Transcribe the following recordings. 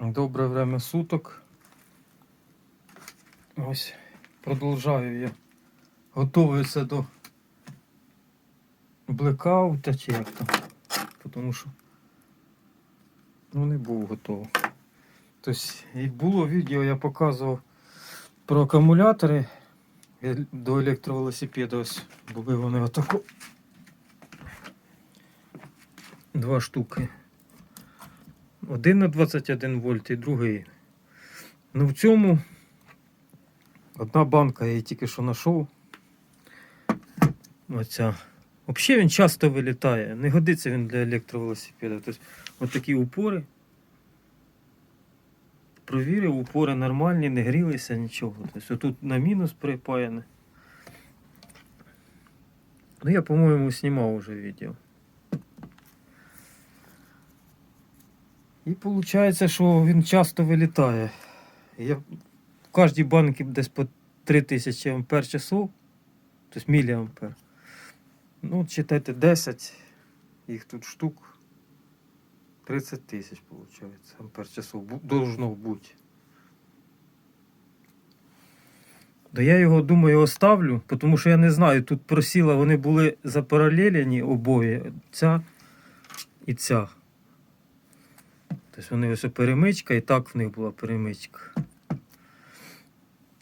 Добре время суток. Ось продовжаю я. Готуюся до блекаута чи як там. Тому що ну не був готовий. Тобто і було відео, я показував про акумулятори до електровелосипеда. Ось були вони отако. Два штуки. Один на 21 вольт і другий. Ну в цьому одна банка я її тільки що знайшов. Оця. Взагалі він часто вилітає. Не годиться він для електровелосипеда. Тобто от такі упори. Провірив, упори нормальні, не грілися, нічого. Тобто отут на мінус припаяне. Ну я, по-моєму, знімав уже відео. І виходить, що він часто вилітає. Я в кожній банці десь по 3000 ампер часов, тобто міліампер. Ну, читайте 10, їх тут штук 30 тисяч, виходить, ампер часов. Бу- Должно бути. Да я його думаю оставлю, тому що я не знаю, тут просіла, вони були запаралелені обоє. Ця і ця. Тобто вони ось перемичка і так в них була перемичка.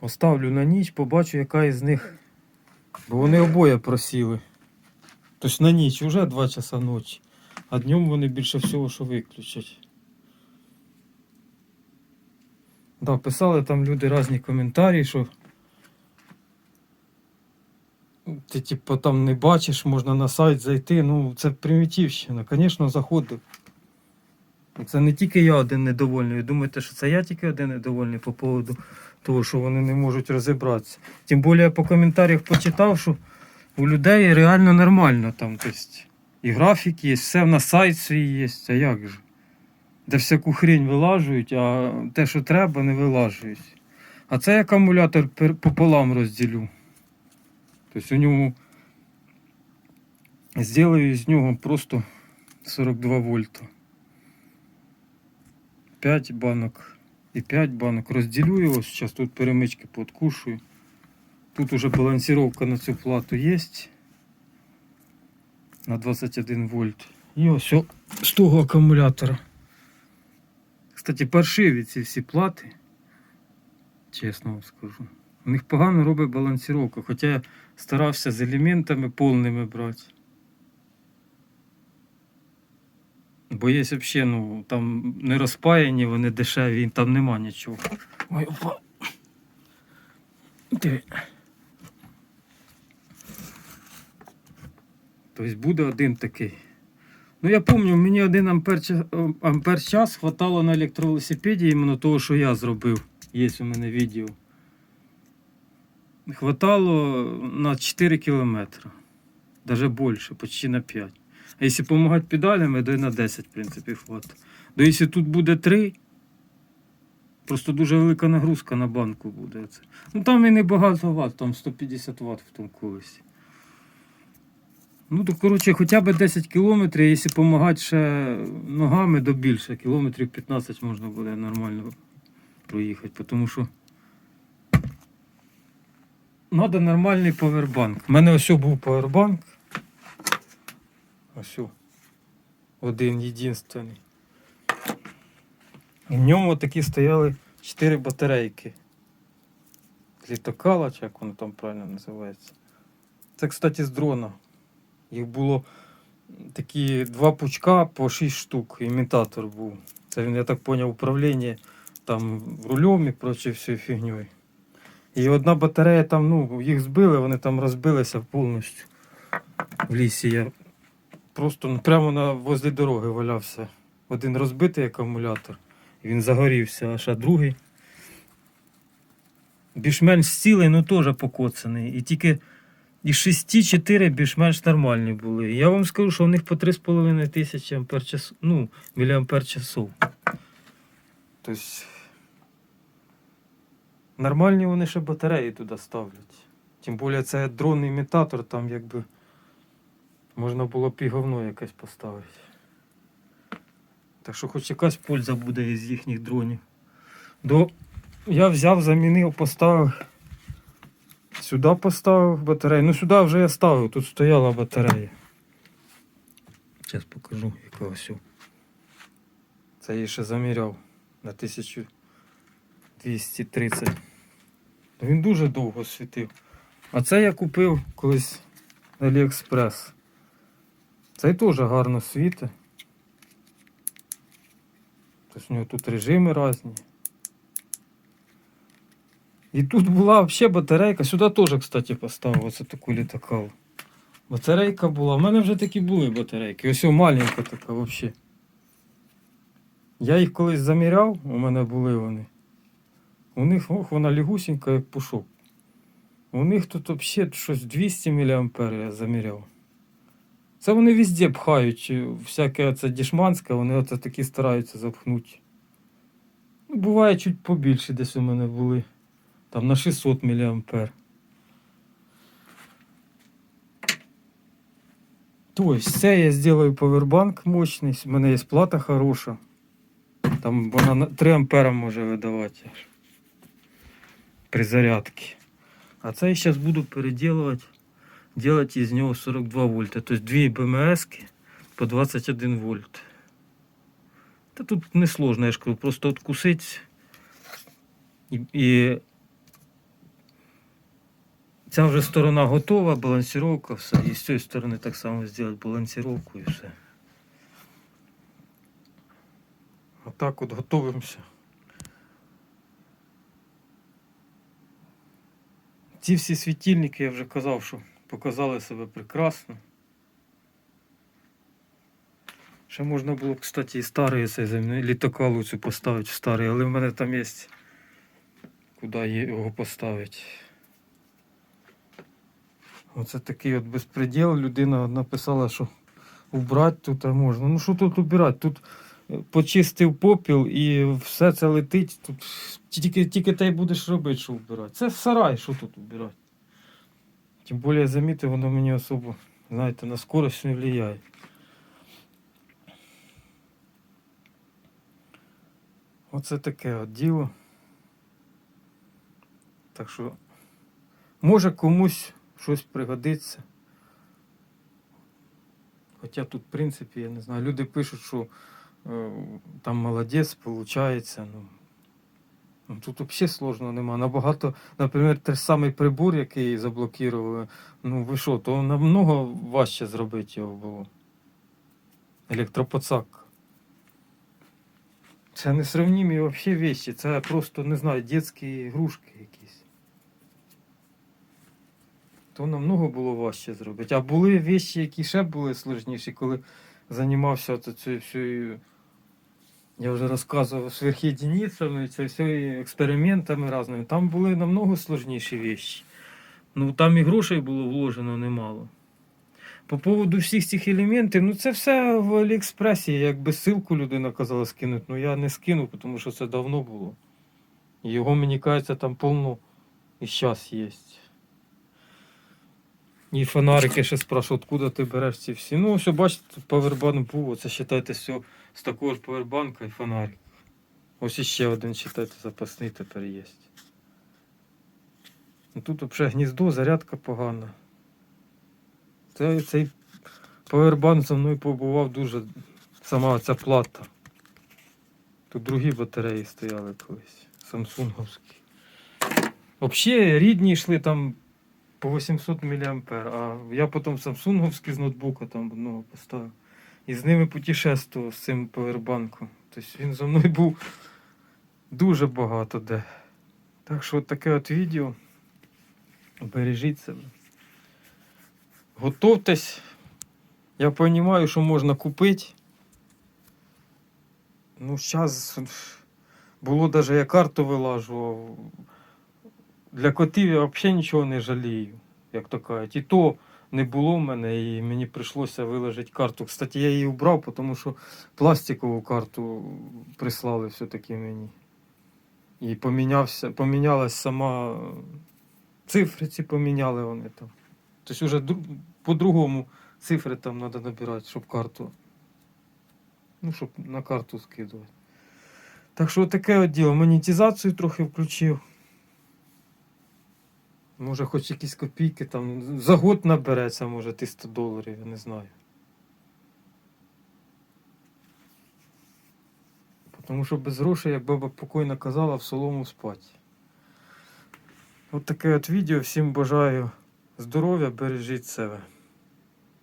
Оставлю на ніч, побачу, яка із них. Бо вони обоє просіли. Тобто на ніч вже 2 часа ночі, а днем вони більше всього, що виключать. Да, писали там люди різні коментарі, що ти типу там не бачиш, можна на сайт зайти. Ну, це примітивщина. Звісно, заходив. І Це не тільки я один недовольний. Думаєте, що це я тільки один недовольний по поводу того, що вони не можуть розібратися. Тим більше я по коментарях почитав, що у людей реально нормально там. Тобто, і графік є, все на сайт свій є. А як же? Де всяку хрінь вилажують, а те, що треба, не вилажують. А цей акумулятор пополам розділю. Тобто у ньому зроблю з нього просто 42 вольта. 5 банок і 5 банок. Розділю його, зараз тут перемички подкушую. Тут уже балансировка на цю плату є. На 21 вольт. І ось о- з того акумулятора. Кстати, паршиві ці всі плати. Чесно вам скажу. У них погано робить балансировка, хоча я старався з елементами повними брати. Бо є взагалі, ну, там не розпаяні, вони дешеві, там нема нічого. Ой, опа. Диви. Тобто буде один такий. Ну я пам'ятаю, мені один ампер, ампер час хватало на електровелосипеді іменно того, що я зробив. Є у мене відео. Хватало на 4 кілометри. Даже більше, почти на 5. Якщо допомагати педалями, то і на 10, в принципі, хватить. То якщо тут буде 3, просто дуже велика нагрузка на банку буде. Ну там і не багато ватт, там 150 Вт в тому колесі. Ну, то, коротше, хоча б 10 кілометрів, якщо допомагати ще ногами, то більше. Кілометрів 15 можна буде нормально проїхати, тому що треба нормальний повербанк. У мене ось був повербанк. Ось один єдинственний. В ньому такі стояли 4 батарейки. Літокала, чи як воно там правильно називається. Це, кстати, з дрона. Їх було такі два пучка по 6 штук. Імітатор був. Це він, я так зрозумів, управління там рулем і прочою всією фігньою. І одна батарея там, ну, їх збили, вони там розбилися повністю. В лісі я просто ну, прямо на возле дороги валявся. Один розбитий акумулятор, він загорівся, а другий. Більш-менш цілий, ну теж покоцаний. І тільки із 6 4 більш-менш нормальні були. Я вам скажу, що у них по 3,5 тисячі ампер час, ну, міліампер часов. Тобто нормальні вони ще батареї туди ставлять. Тим більше це дронний імітатор, там якби можна було б і говно якесь поставити. Так що хоч якась польза буде із їхніх дронів. До... Я взяв, замінив, поставив. Сюди поставив батарею. Ну сюди вже я ставив, тут стояла батарея. Зараз покажу, яка ось. Це я ще заміряв на 1230. Він дуже довго світив. А це я купив колись на Aliexpress. Цей теж гарно світить. Тобто у нього тут режими різні. І тут була взагалі батарейка. Сюди теж, кстати, поставив оце таку літакаву. Батарейка була. У мене вже такі були батарейки. Ось маленька така взагалі. Я їх колись заміряв, у мене були вони. У них, ох, вона лігусенька, як пушок. У них тут взагалі щось 200 мА я заміряв. Це вони везде пхають, е, всяке оце дішманське, вони оце такі стараються запхнути. Ну, буває чуть побільше десь у мене були. Там на 600 мА. Тобто, це я зроблю повербанк мощний, у мене є плата хороша. Там вона на 3 ампера може видавати. При зарядці. А це я зараз буду переділувати, делать із нього 42 вольта. Тобто дві БМС по 21 вольт. Та тут не сложно, я ж кажу, просто откусить і, і ця вже сторона готова, балансировка, все. І з цієї сторони так само зробити балансировку і все. Отак от готуємося. Ці всі світильники, я вже казав, що показали себе прекрасно. Ще можна було б, кстати, і старий цей земний літакалу цю поставити в старий, але в мене там є куди його поставити. Оце такий от безпреділ. Людина написала, що убрати тут можна. Ну що тут убирати? Тут е, почистив попіл і все це летить. Тут тільки, тільки те й будеш робити, що вбирати. Це сарай, що тут вбирати. Тим більше замітив, воно мені особо, знаєте, на скорость не впливає. Оце таке от діло. Так що, може комусь щось пригодиться. Хоча тут, в принципі, я не знаю, люди пишуть, що е, там молодець, виходить. Ну, тут взагалі сложно нема. Набагато, наприклад, той самий прибор, який заблокували, ну ви що, то намного важче зробити його було. Електропоцак. Це несравнімі взагалі вещі. Це просто, не знаю, дитячі ігрушки якісь. То намного було важче зробити. А були вещі, які ще були сложніші, коли займався цією всією. Я вже розказував сверхєдиницями, це все експериментами різними. Там були намного сложніші вещі. Ну там і грошей було вложено немало. По поводу всіх цих елементів, ну це все в Аліекспресі. Якби ссылку людина казала скинути, ну я не скинув, тому що це давно було. Його, мені кажеться, там повно і зараз є. І фонарики ще спрашивают, откуда ти береш ці всі. Ну, все, бачите, павербанк був, це вважайте все з такого ж павербанка і фонарик. Ось іще один, вважайте, запасний тепер є. Ну, тут взагалі гніздо, зарядка погана. Це, цей павербанк за мною побував дуже сама ця плата. Тут другі батареї стояли колись, самсунговські. Взагалі рідні йшли там по 800 мА, а я потім самсунговський з ноутбука там одного поставив. І з ними путешествував з цим павербанком. Тобто він за мною був дуже багато де. Так що от таке от відео. Бережіть себе. Готовтесь. Я розумію, що можна купити. Ну, зараз було навіть я карту вилажував. Для котів я взагалі нічого не жалію, як то кажуть. І то не було в мене, і мені прийшлося виложити карту. Кстати, я її убрав, тому що пластикову карту прислали все-таки мені. І помінявся, помінялась сама цифри ці поміняли вони там. Тобто вже по-другому цифри там треба набирати, щоб карту Ну, щоб на карту скидувати. Так що таке от діло. Монетизацію трохи включив. Може, хоч якісь копійки там. За год набереться, може, 300 доларів, я не знаю. Тому що без грошей, як баба покойна казала, в солому спать. От таке от відео. Всім бажаю здоров'я, бережіть себе.